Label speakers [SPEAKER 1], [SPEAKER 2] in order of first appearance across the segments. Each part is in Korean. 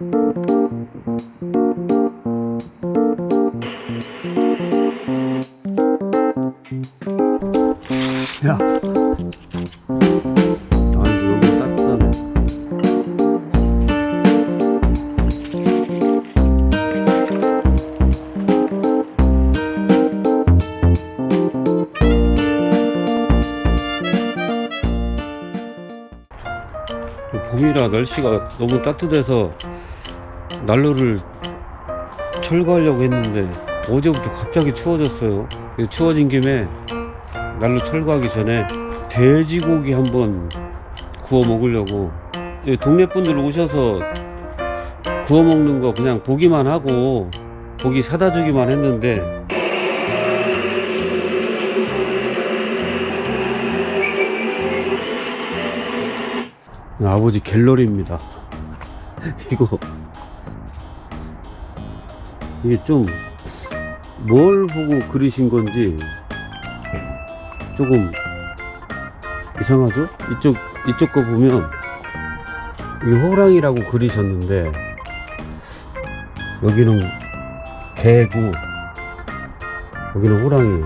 [SPEAKER 1] 야. 봄이라 날씨가 너무 따뜻해서 난로를 철거하려고 했는데 어제부터 갑자기 추워졌어요. 추워진 김에 난로 철거하기 전에 돼지고기 한번 구워 먹으려고 여기 동네 분들 오셔서 구워 먹는 거 그냥 보기만 하고 고기 사다 주기만 했는데 아버지 갤러리입니다. 이거 이게 좀 뭘 보고 그리신 건지 조금 이상하죠? 이쪽 이쪽 거 보면 이 호랑이라고 그리셨는데 여기는 개고 여기는 호랑이.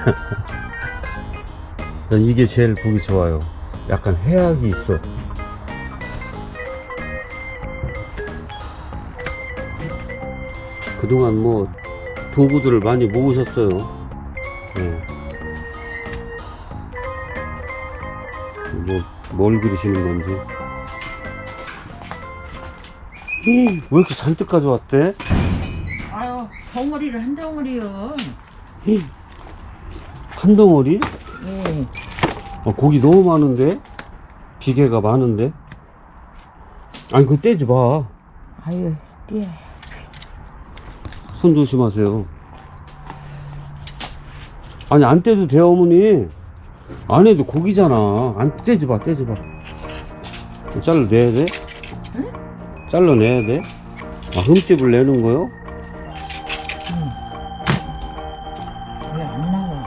[SPEAKER 1] 난 이게 제일 보기 좋아요. 약간 해악이 있어 그동안 뭐 도구들을 많이 모으셨어요 네. 뭐, 뭘 그리시는 건지. 이, 왜 이렇게 잔뜩 가져왔대?
[SPEAKER 2] 아유, 덩어리를 한 덩어리요.
[SPEAKER 1] 이, 한 덩어리?
[SPEAKER 2] 예.
[SPEAKER 1] 어, 고기 너무 많은데? 비계가 많은데? 아니, 그거 떼지 마.
[SPEAKER 2] 아유, 띠.
[SPEAKER 1] 손 조심하세요. 아니, 안 떼도 돼요, 어머니. 안 해도 고기잖아. 안 떼지 마, 떼지 마. 잘라내야 돼?
[SPEAKER 2] 응?
[SPEAKER 1] 잘라내야 돼? 아, 흠집을 내는 거요?
[SPEAKER 2] 왜안 나와?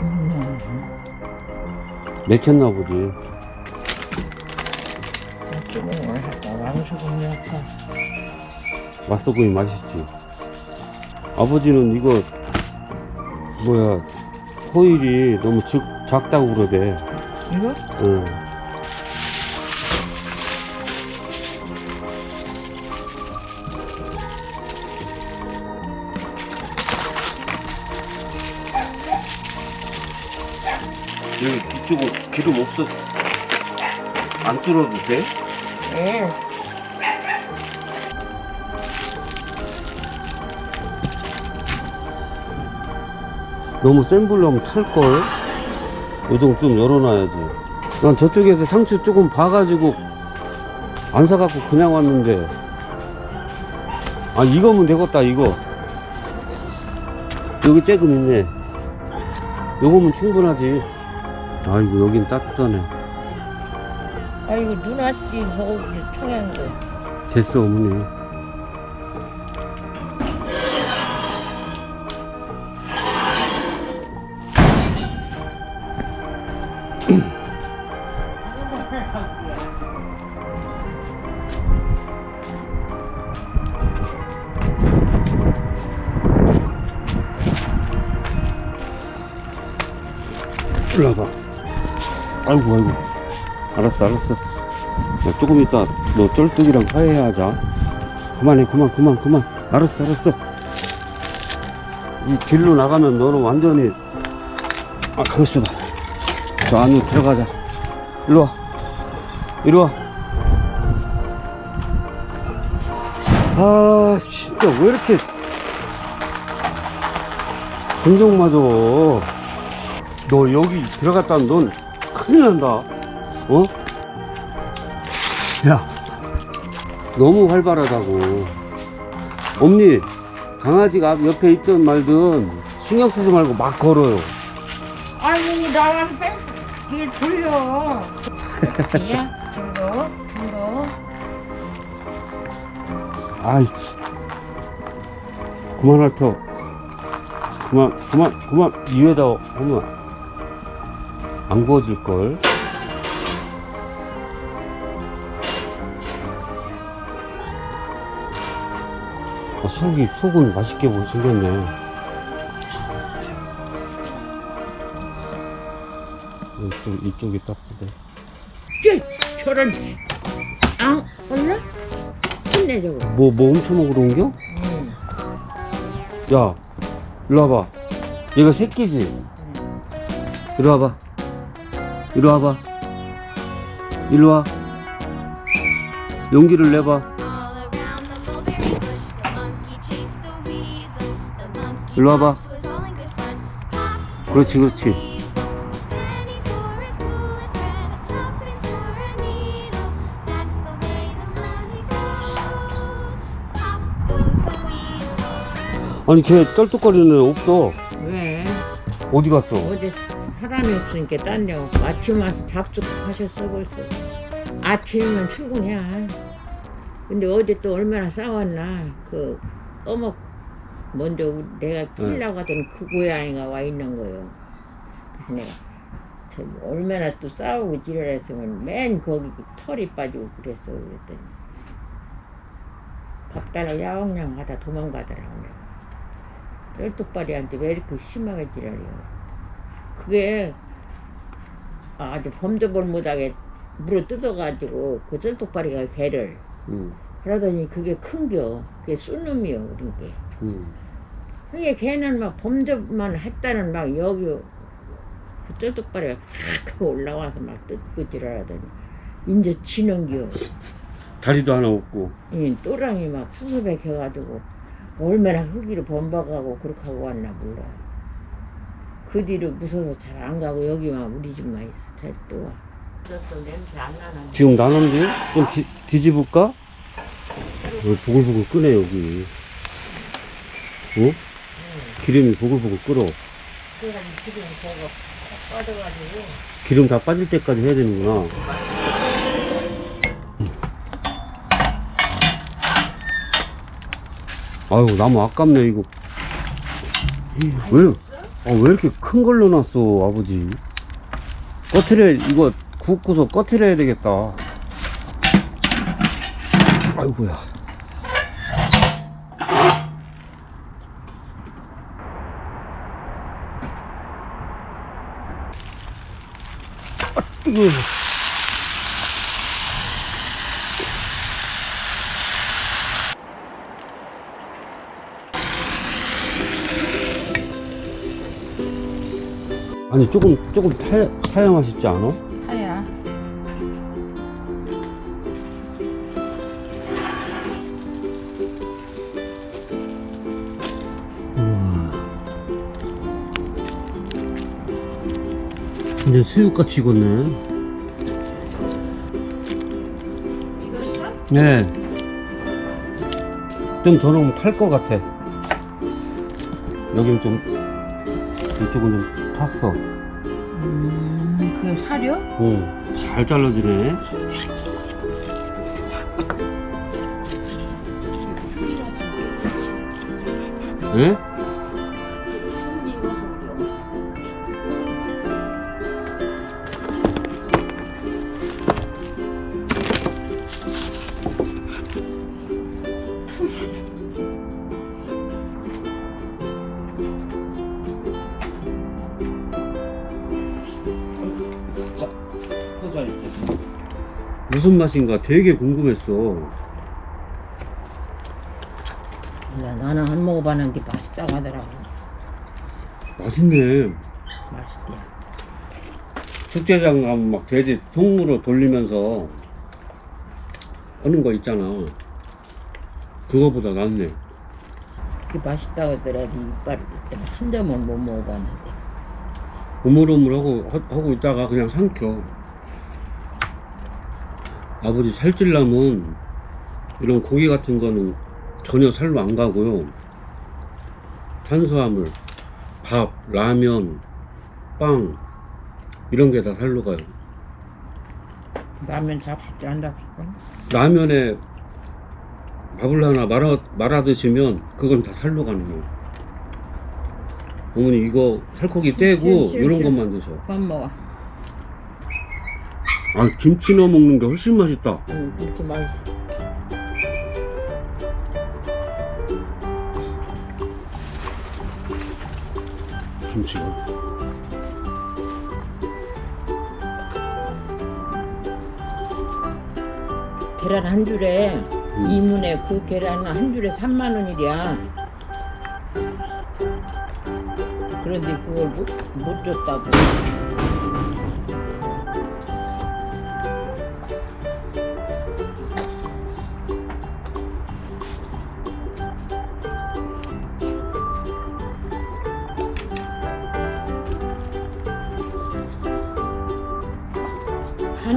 [SPEAKER 2] 응?
[SPEAKER 1] 맥혔나 보지. 맛소금이 맛있지. 아버지는 이거 뭐야 호일이 너무 적, 작다고 그러대.
[SPEAKER 2] 이거?
[SPEAKER 1] 응. 여기 이쪽은 기름 없어 안 뚫어도 돼?
[SPEAKER 2] 예.
[SPEAKER 1] 너무 센 불로 하면 탈걸? 요정 좀 열어놔야지. 난 저쪽에서 상추 조금 봐가지고 안 사갖고 그냥 왔는데. 아, 이거면 되겠다, 이거. 여기 쬐금 있네. 요거면 충분하지. 아이고, 여긴 따뜻하네.
[SPEAKER 2] 아이고, 눈 왔지, 저기 청양고.
[SPEAKER 1] 됐어, 어머니. 와봐. 아이고, 아이고. 알았어, 알았어. 야, 조금 이따 너 쫄뚝이랑 화해해야 하자. 그만해, 그만, 그만, 그만. 알았어, 알았어. 이 길로 나가면 너는 완전히, 아, 가만있어 봐. 저 안으로 들어가자. 일로 와. 이리 와. 아, 진짜 왜 이렇게, 긍정 맞아. 너 여기 들어갔다 넌 큰일 난다. 어? 야, 너무 활발하다고. 엄니, 강아지가 앞 옆에 있든 말든 신경 쓰지 말고 막 걸어요.
[SPEAKER 2] 아니, 나한테 이게 돌려. 야, 중도, 중도.
[SPEAKER 1] 아이, 그만 핥어. 그만, 그만, 그만, 이외다 하면 안 구워질 걸. 아, 속이, 속은 맛있게 못 생겼네. 이쪽, 이쪽이 딱 보네.
[SPEAKER 2] 저런, 아, 몰라? 힘내, 저거.
[SPEAKER 1] 뭐, 뭐 훔쳐먹으러 온겨? 야, 일로 와봐. 얘가 새끼지? 일로 와봐. 이리 와봐. 이리 와. 용기를 내봐. 일로 와봐. 그렇지, 그렇지. 아니, 걔 떨뚝거리는 애 없어.
[SPEAKER 2] 왜?
[SPEAKER 1] 어디 갔어?
[SPEAKER 2] 어제 사람이 없으니까 딴데 아침 와서 잡숫하셨어 벌써 아침이면 출근이야 근데 어제 또 얼마나 싸웠나. 그 꺼먹 먼저 우리- 내가 풀려고 하던 그 고양이가 와 있는 거예요. 그래서 내가 저 얼마나 또 싸우고 지랄했으면 맨 거기 그 털이 빠지고 그랬어. 그랬더니 갑달라 야옹야옹 하다 도망가더라고. 내가. 쩔뚝발이한테 왜 이렇게 심하게 지랄이야 그게 아주 범접을 못하게 물어 뜯어가지고 그 쩔뚝발이가 개를
[SPEAKER 1] 응,
[SPEAKER 2] 그러더니 그게 큰겨 그게 쑥놈이요 그러니까
[SPEAKER 1] 응.
[SPEAKER 2] 그게 걔는 막 범접만 했다는 막 여기 그 쩔뚝발이가 확 올라와서 막 뜯고 지랄하더니 인제 지는겨
[SPEAKER 1] 다리도 하나 없고.
[SPEAKER 2] 이 또랑이 막 수습해 켜가지고 얼마나 흙이로 범벅하고 그렇게 하고 왔나 몰라. 그 뒤로 무서워서 잘 안 가고 여기만 우리 집만 있어. 잘또 와. 또 냄새 안 나나.
[SPEAKER 1] 지금 나는데? 좀 뒤, 뒤집을까? 어, 보글보글 끄네, 여기. 어? 기름이 보글보글 끓어.
[SPEAKER 2] 그래가지고 지금 저거 빠져가지고
[SPEAKER 1] 기름 다 빠질 때까지 해야 되는구나. 아유, 나무 아깝네, 이거. 왜, 아, 왜 이렇게 큰 걸로 놨어, 아버지? 꺼트려, 이거 굽고서 꺼트려야 되겠다. 아이고야. 이거. 아니 조금 조금 타, 타야 맛있지 않아?
[SPEAKER 2] 하야.
[SPEAKER 1] 근데 수육같이 익었네.
[SPEAKER 2] 이거
[SPEAKER 1] 네. 좀더 넣으면 탈 것 같아. 여기는 좀, 이쪽은 좀 탔어.
[SPEAKER 2] 음, 그 사료?
[SPEAKER 1] 오, 잘 잘라지네. 예? 무슨 맛인가 되게 궁금했어.
[SPEAKER 2] 몰라, 나는 안 먹어봤는데 맛있다고 하더라고.
[SPEAKER 1] 맛있네.
[SPEAKER 2] 맛있대.
[SPEAKER 1] 축제장 가면 막 돼지 통으로 돌리면서 하는 거 있잖아. 그거보다 낫네.
[SPEAKER 2] 그게 맛있다고 하더라도 이빨 한 점은 못 먹어봤는데.
[SPEAKER 1] 우물우물하고 하- 하고 있다가 그냥 삼켜. 아버지 살찔라면 이런 고기 같은 거는 전혀 살로 안 가고요. 탄수화물, 밥, 라면, 빵 이런 게 다 살로 가요.
[SPEAKER 2] 라면 잡숫지 안 잡숫고?
[SPEAKER 1] 라면에 밥을 하나 말아, 말아 드시면 그건 다 살로 가는 거예요. 어머니 이거 살코기 떼고
[SPEAKER 2] 싫어, 싫어,
[SPEAKER 1] 이런. 것만 드셔.
[SPEAKER 2] 그만 먹어.
[SPEAKER 1] 아 김치 넣어 먹는 게 훨씬 맛있다.
[SPEAKER 2] 응 이렇게 맛있어.
[SPEAKER 1] 김치가.
[SPEAKER 2] 계란 한 줄에
[SPEAKER 1] 음.
[SPEAKER 2] 이문에 그 계란은 한 줄에 3만 원이랴. 그런데 그걸 못, 못 줬다고.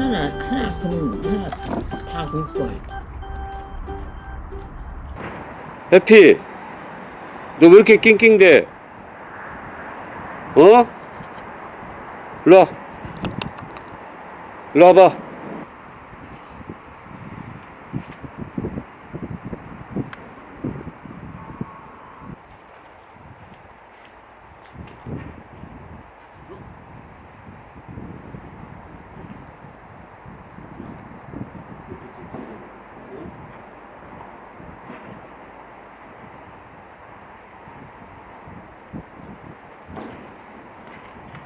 [SPEAKER 2] 하나 하나 그럼 하나 다 굵고.
[SPEAKER 1] 해피, 너 왜 이렇게 낑낑대? 어? 일로 와. 일로 와봐.